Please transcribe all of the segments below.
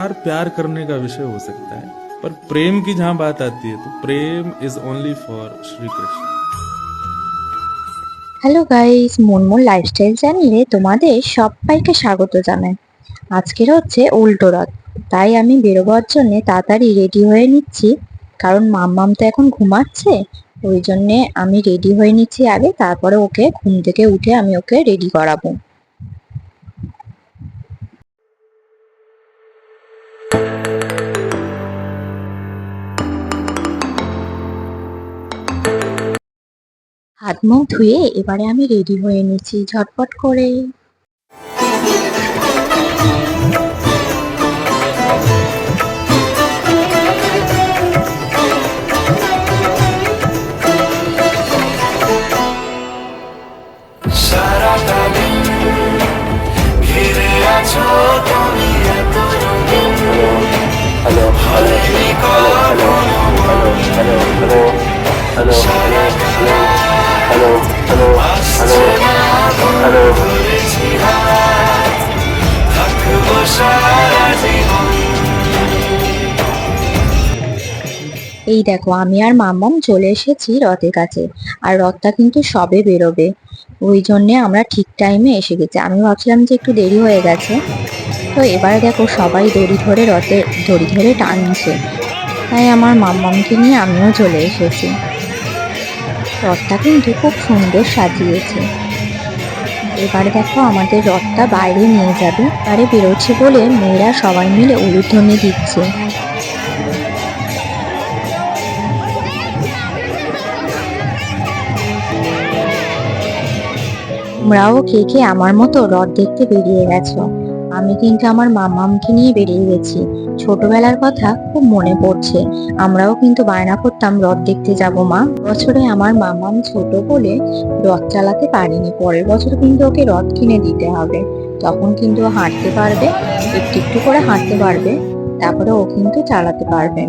प्यार प्यार करने का विषय हो सकता है पर प्रेम की जहाँ बात आती है तो prem is only for Shri Krishna hello guys Munmun lifestyle চ্যানেলে তোমাদের সবাইকে স্বাগত জানাই আজকের হচ্ছে উল্টো রথ তাই আমি বেরোবার জন্য তাড়াতাড়ি রেডি হয়ে নিচ্ছি কারণ মাম্মাম তো এখন ঘুমাচ্ছে ওই জন্যে আমি রেডি হয়ে নিচ্ছি আগে তারপরে ওকে ঘুম থেকে উঠে আমি ওকে রেডি করাবো হাত মুখ ধুয়ে এবারে আমি রেডি হয়ে নিচ্ছি ঝটপট করে সারাটা দিন ঘিরে আছো তুমি হাত থাকব সারা জীবন এই দেখো, আমি আর মাম্মাম চলে এসেছি রথের কাছে, আর রথটা কিন্তু সবে বেরোবে। ওই জন্যে আমরা ঠিক টাইমে এসে গেছি। আমি ভাবছিলাম যে একটু দেরি হয়ে গেছে। তো এবারে দেখো, সবাই দড়ি ধরে রথে, দড়ি ধরে টানছে। তাই আমার মাম্মামকে নিয়ে আমিও চলে এসেছি। রথটা কিন্তু খুব সুন্দর সাজিয়েছে। এবারে দেখো আমাদের রথটা বাইরে নিয়ে যাবে। বাইরে বেরোচ্ছে বলে মেয়েরা সবাই মিলে উলুধ্বনি দিচ্ছে। তোমরাও কে কে আমার মতো রথ দেখতে বেরিয়ে গেছো? আমি কিন্তু আমার মামামকে নিয়ে বেরিয়ে গেছি। ছোটবেলার কথা খুব মনে পড়ছে। আমরাও কিন্তু বায়না করতাম, রথ দেখতে যাব মা। বছরে আমার মামাম ছোট বলে রথ চালাতে পারিনি। পরের বছর কিন্তু ওকে রথ কিনে দিতে হবে। তখন কিন্তু হাঁটতে পারবে, একটু একটু করে হাঁটতে পারবে। তারপরে ও কিন্তু চালাতে পারবে।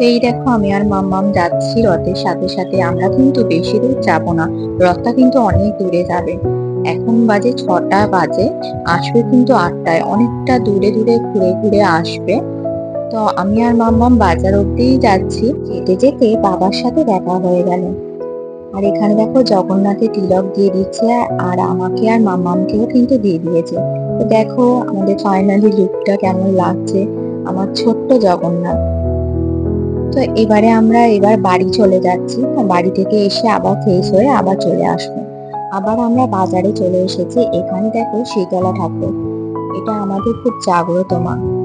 এই দেখো, আমি আর মাম্মাম যাচ্ছি রথের সাথে সাথে। আমরা কিন্তু বেশি দূর যাব না। রথটা কিন্তু অনেক দূরে যাবে। এখন বাজে ছটা বাজে। আসবে কিন্তু আটটায়। অনেকটা দূরে দূরে ঘুরে ঘুরে আসবে। তো আমি আর মাম্মাম বাজার অব্দিই যাচ্ছি। যেতে যেতে বাবার সাথে দেখা হয়ে গেল। আর এখানে দেখো জগন্নাথের তিলক দিয়ে দিচ্ছে আর আমাকে আর মাম্মামকেও কিন্তু দিয়ে দিয়েছে। তো দেখো আমাদের ফাইনালি লুকটা কেমন লাগছে, আমার ছোট্ট জগন্নাথ। তো এবারে আমরা এবার বাড়ি চলে যাচ্ছি। বাড়ি থেকে এসে আবার ফ্রেশ হয়ে আবার চলে আসব। আবার আমরা বাজারে চলে এসেছি। এখানে দেখো শীতলা ঠাকুর। এটা আমাদের খুব জাগ্রত মা।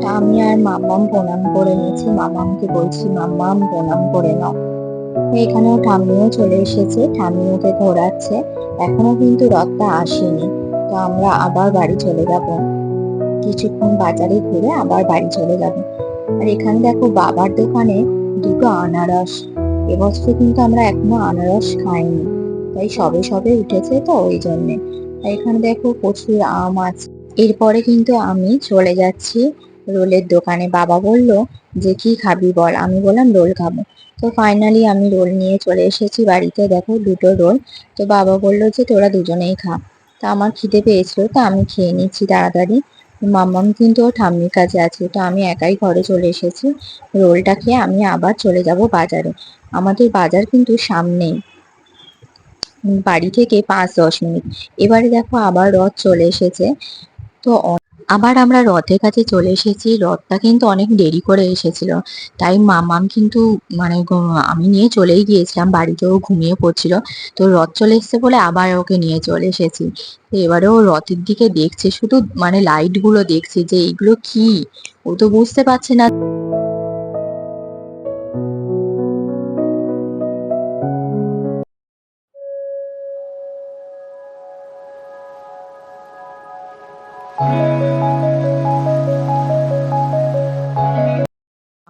তা আমি আর মাম্মাম প্রণাম করে নিয়েছি। মাম্মামকে বলছি, মাম্মাম, প্রণাম করে নাও। এখানেও ঠাম্মিও চলে এসেছে ঠাম্মি ওকে ঘোরাচ্ছে। এখনও কিন্তু রথটা আসেনি, তো আমরা আবার বাড়ি চলে যাব। কিছুক্ষণ বাজারে ঘুরে আবার বাড়ি চলে যাব। আর এখানে দেখো বাবার দোকানে দুটো আনারস। এবছর কিন্তু আমরা এখনও আনারস খাইনি, তাই সবে সবে উঠেছে তো ওই জন্যে। এখানে দেখো প্রচুর আম আছে। এরপরে কিন্তু আমি চলে যাচ্ছি রোলের দোকানে বাবা বলল, যে কি খাবি বল? আমি বললাম, রোল খাব। তো ফাইনালি আমি রোল নিয়ে চলে এসেছি বাড়িতে। দেখো, দুটো রোল। তো বাবা বলল যে, তোরা দুজনেই খা। তা আমার খিদে পেয়েছিল, তো আমি খেয়ে নিচ্ছি তাড়াতাড়ি। মাম্মাম কিন্তু ওর ঠাম্মির কাছে আছে, তো আমি একাই ঘরে চলে এসেছি। রোলটা খেয়ে আমি আবার চলে যাব বাজারে। আমাদের বাজার কিন্তু সামনেই বাড়ি থেকে পাঁচ দশ মিনিট। এবারে দেখো আবার রথ চলে এসেছে। তো আবার আমরা রথের কাছে চলে এসেছি। রথটা কিন্তু অনেক দেরি করে এসেছিল। তাই মামাম কিন্তু মানে আমি নিয়ে চলেই গিয়েছিলাম, বাড়িতেও ঘুমিয়ে পড়ছিল। তো রথ চলে এসছে বলে আবার ওকে নিয়ে চলে এসেছি। তো এবারে ও রথের দিকে দেখছে, শুধু মানে লাইটগুলো দেখছে যে এইগুলো কি? ও তো বুঝতে পারছে না।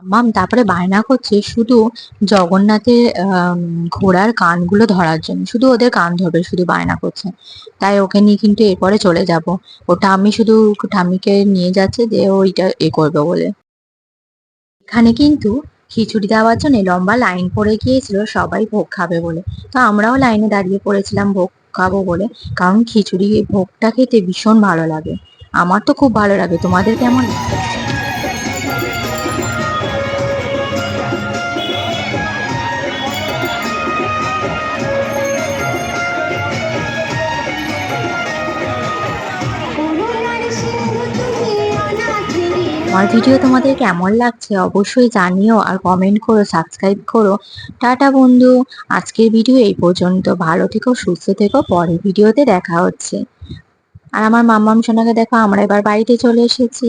মাম তারপরে বায়না করছে শুধু জগন্নাথের আম, ঘোড়ার কানগুলো ধরার জন্য। শুধু ওদের কান ধরবে শুধু বায়না করছে। তাই ওকে নিয়ে কিন্তু এরপরে চলে যাব। ও ঠাম্মি শুধু ঠাম্মিকে নিয়ে যাচ্ছে যে ওইটা এ করবে বলে। এখানে কিন্তু খিচুড়ি দেওয়ার জন্য লম্বা লাইন পড়ে গিয়েছিল সবাই ভোগ খাবে বলে। তো আমরাও লাইনে দাঁড়িয়ে পড়েছিলাম ভোগ খাব বলে কারণ খিচুড়ি ভোগটা খেতে ভীষণ ভালো লাগে। আমার তো খুব ভালো লাগে। তোমাদের কেমন লাগে? আমার ভিডিও তোমাদের কেমন লাগছে অবশ্যই জানিও আর কমেন্ট করো সাবস্ক্রাইব করো। টাটা বন্ধু, আজকের ভিডিও এই পর্যন্ত। ভালো থেকো, সুস্থ থেকো, পরের ভিডিওতে দেখা হচ্ছে। আর আমার মাম্মাম সোনাকে দেখো, আমরা এবার বাড়িতে চলে এসেছি।